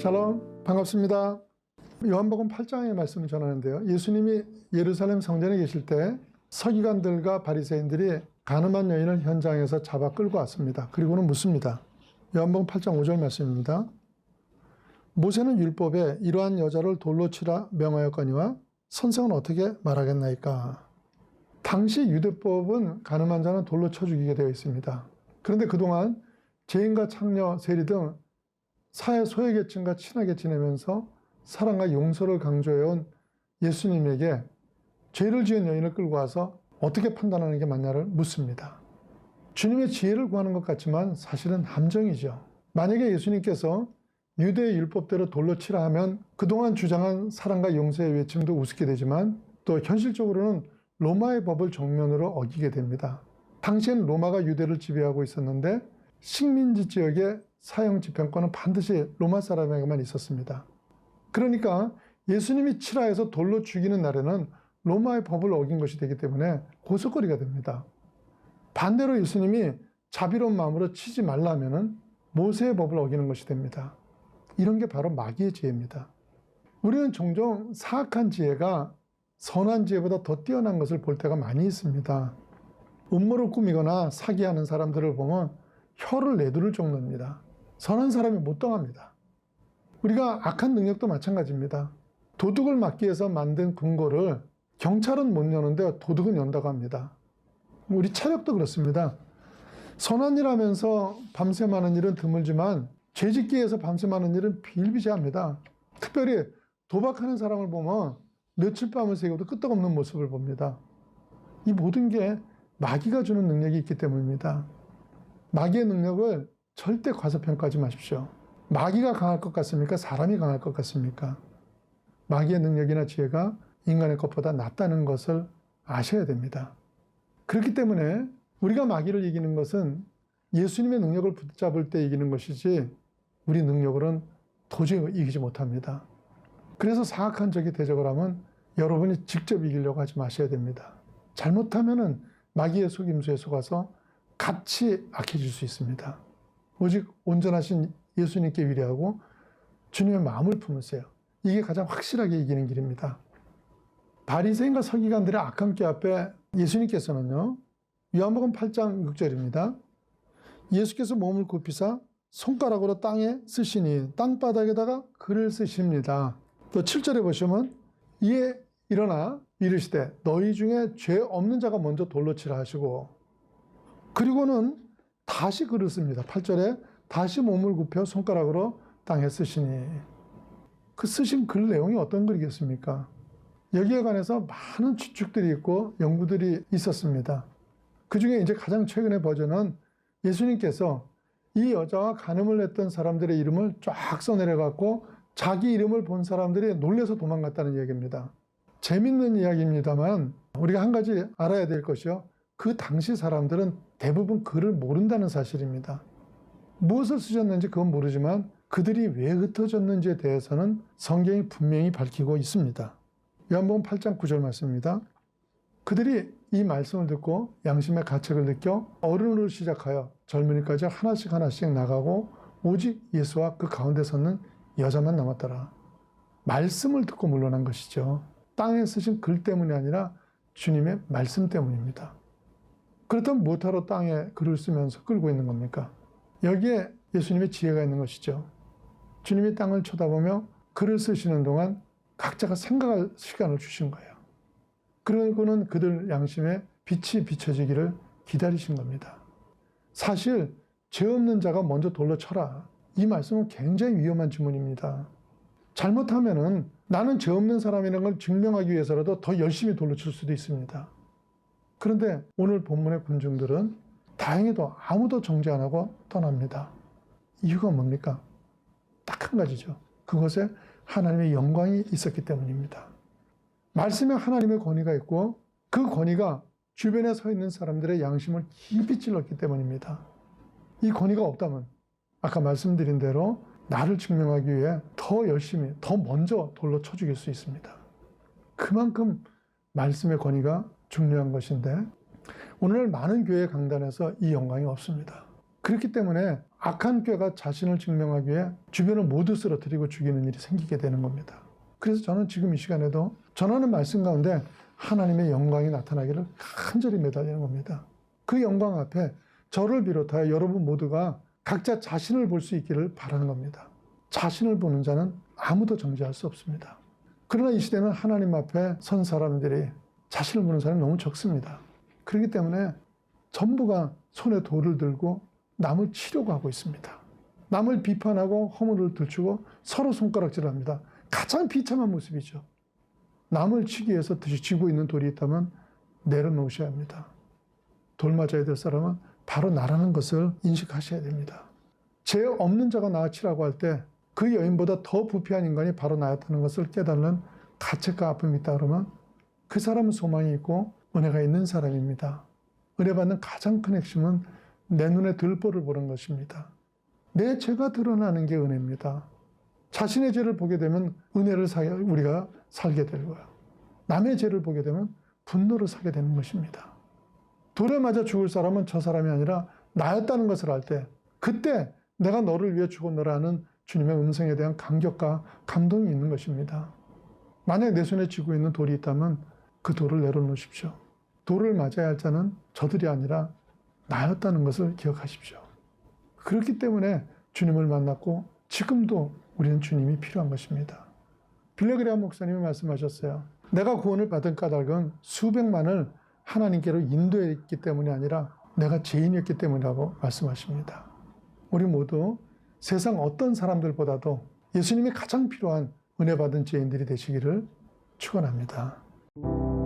샬롬 반갑습니다. 요한복음 8장의 말씀을 전하는데요. 예수님이 예루살렘 성전에 계실 때 서기관들과 바리새인들이 가늠한 여인을 현장에서 잡아 끌고 왔습니다. 그리고는 묻습니다. 요한복음 8장 5절 말씀입니다. 모세는 율법에 이러한 여자를 돌로 치라 명하였거니와 선생은 어떻게 말하겠나이까? 당시 유대법은 가늠한 자는 돌로 쳐 죽이게 되어 있습니다. 그런데 그동안 죄인과 창녀, 세리 등 사회 소외계층과 친하게 지내면서 사랑과 용서를 강조해온 예수님에게 죄를 지은 여인을 끌고 와서 어떻게 판단하는 게 맞냐를 묻습니다. 주님의 지혜를 구하는 것 같지만 사실은 함정이죠. 만약에 예수님께서 유대의 율법대로 돌로 치라 하면 그동안 주장한 사랑과 용서의 외침도 우습게 되지만 또 현실적으로는 로마의 법을 정면으로 어기게 됩니다. 당시엔 로마가 유대를 지배하고 있었는데 식민지 지역의 사형 집행권은 반드시 로마 사람에게만 있었습니다. 그러니까 예수님이 치라해서 돌로 죽이는 날에는 로마의 법을 어긴 것이 되기 때문에 고속거리가 됩니다. 반대로 예수님이 자비로운 마음으로 치지 말라면은 모세의 법을 어기는 것이 됩니다. 이런 게 바로 마귀의 지혜입니다. 우리는 종종 사악한 지혜가 선한 지혜보다 더 뛰어난 것을 볼 때가 많이 있습니다. 음모를 꾸미거나 사기하는 사람들을 보면 혀를 내두를 정도입니다. 선한 사람이 못 당합니다. 우리가 악한 능력도 마찬가지입니다. 도둑을 막기 위해서 만든 금고를 경찰은 못 여는데 도둑은 연다고 합니다. 우리 체력도 그렇습니다. 선한 일 하면서 밤새 많은 일은 드물지만 죄 짓기 위해서 밤새 많은 일은 비일비재합니다. 특별히 도박하는 사람을 보면 며칠 밤을 새고도 끄떡없는 모습을 봅니다. 이 모든 게 마귀가 주는 능력이 있기 때문입니다. 마귀의 능력을 절대 과소평가하지 마십시오. 마귀가 강할 것 같습니까? 사람이 강할 것 같습니까? 마귀의 능력이나 지혜가 인간의 것보다 낫다는 것을 아셔야 됩니다. 그렇기 때문에 우리가 마귀를 이기는 것은 예수님의 능력을 붙잡을 때 이기는 것이지 우리 능력으로는 도저히 이기지 못합니다. 그래서 사악한 적이 대적을 하면 여러분이 직접 이기려고 하지 마셔야 됩니다. 잘못하면은 마귀의 속임수에 속아서 같이 악해질 수 있습니다. 오직 온전하신 예수님께 위대하고 주님의 마음을 품으세요. 이게 가장 확실하게 이기는 길입니다. 바리새인과 서기관들의 악한 꾀 앞에 예수님께서는요. 요한복음 8장 6절입니다. 예수께서 몸을 굽히사 손가락으로 땅에 쓰시니 땅바닥에다가 글을 쓰십니다. 또 7절에 보시면 이에 일어나 이르시되 너희 중에 죄 없는 자가 먼저 돌로 치라 하시고 그리고는 다시 씁니다. 8절에 다시 몸을 굽혀 손가락으로 땅에 쓰시니 그 쓰신 글 내용이 어떤 글이겠습니까? 여기에 관해서 많은 추측들이 있고 연구들이 있었습니다. 그 중에 이제 가장 최근의 버전은 예수님께서 이 여자와 간음을 했던 사람들의 이름을 쫙 써내려갖고 자기 이름을 본 사람들이 놀래서 도망갔다는 얘기입니다. 재밌는 이야기입니다만 우리가 한 가지 알아야 될 것이요. 그 당시 사람들은 대부분 글을 모른다는 사실입니다. 무엇을 쓰셨는지 그건 모르지만 그들이 왜 흩어졌는지에 대해서는 성경이 분명히 밝히고 있습니다. 요한복음 8장 9절 말씀입니다. 그들이 이 말씀을 듣고 양심의 가책을 느껴 어른으로 시작하여 젊은이까지 하나씩 하나씩 나가고 오직 예수와 그 가운데 섰는 여자만 남았더라. 말씀을 듣고 물러난 것이죠. 땅에 쓰신 글 때문이 아니라 주님의 말씀 때문입니다. 그렇다면 무엇하러 땅에 글을 쓰면서 끌고 있는 겁니까? 여기에 예수님의 지혜가 있는 것이죠. 주님이 땅을 쳐다보며 글을 쓰시는 동안 각자가 생각할 시간을 주신 거예요. 그리고는 그들 양심에 빛이 비춰지기를 기다리신 겁니다. 사실 죄 없는 자가 먼저 돌로 쳐라. 이 말씀은 굉장히 위험한 질문입니다. 잘못하면은 나는 죄 없는 사람이라는 걸 증명하기 위해서라도 더 열심히 돌로 칠 수도 있습니다. 그런데 오늘 본문의 군중들은 다행히도 아무도 정죄 안 하고 떠납니다. 이유가 뭡니까? 딱 한 가지죠. 그것에 하나님의 영광이 있었기 때문입니다. 말씀에 하나님의 권위가 있고 그 권위가 주변에 서 있는 사람들의 양심을 깊이 찔렀기 때문입니다. 이 권위가 없다면 아까 말씀드린 대로 나를 증명하기 위해 더 열심히, 더 먼저 돌로 쳐 죽일 수 있습니다. 그만큼 말씀의 권위가 중요한 것인데 오늘 많은 교회 강단에서 이 영광이 없습니다. 그렇기 때문에 악한 꾀가 자신을 증명하기 위해 주변을 모두 쓰러뜨리고 죽이는 일이 생기게 되는 겁니다. 그래서 저는 지금 이 시간에도 전하는 말씀 가운데 하나님의 영광이 나타나기를 간절히 매달리는 겁니다. 그 영광 앞에 저를 비롯하여 여러분 모두가 각자 자신을 볼 수 있기를 바라는 겁니다. 자신을 보는 자는 아무도 정죄할 수 없습니다. 그러나 이 시대는 하나님 앞에 선 사람들이 자신을 보는 사람이 너무 적습니다. 그렇기 때문에 전부가 손에 돌을 들고 남을 치려고 하고 있습니다. 남을 비판하고 허물을 들추고 서로 손가락질을 합니다. 가장 비참한 모습이죠. 남을 치기 위해서 쥐고 있는 돌이 있다면 내려놓으셔야 합니다. 돌 맞아야 될 사람은 바로 나라는 것을 인식하셔야 됩니다. 죄 없는 자가 나와 치라고 할 때 그 여인보다 더 부패한 인간이 바로 나였다는 것을 깨달는 가책과 아픔이 있다 그러면 그 사람은 소망이 있고 은혜가 있는 사람입니다. 은혜 받는 가장 큰 핵심은 내 눈에 들보를 보는 것입니다. 내 죄가 드러나는 게 은혜입니다. 자신의 죄를 보게 되면 은혜를 사 우리가 살게 되고요. 남의 죄를 보게 되면 분노를 사게 되는 것입니다. 돌에 맞아 죽을 사람은 저 사람이 아니라 나였다는 것을 알 때 그때 내가 너를 위해 죽었노라 하는 주님의 음성에 대한 감격과 감동이 있는 것입니다. 만약 내 손에 쥐고 있는 돌이 있다면 그 돌을 내려놓으십시오. 돌을 맞아야 할 자는 저들이 아니라 나였다는 것을 기억하십시오. 그렇기 때문에 주님을 만났고 지금도 우리는 주님이 필요한 것입니다. 빌레그레아 목사님이 말씀하셨어요. 내가 구원을 받은 까닭은 수백만을 하나님께로 인도했기 때문이 아니라 내가 죄인이었기 때문이라고 말씀하십니다. 우리 모두 세상 어떤 사람들보다도 예수님이 가장 필요한 은혜 받은 죄인들이 되시기를 축원합니다. you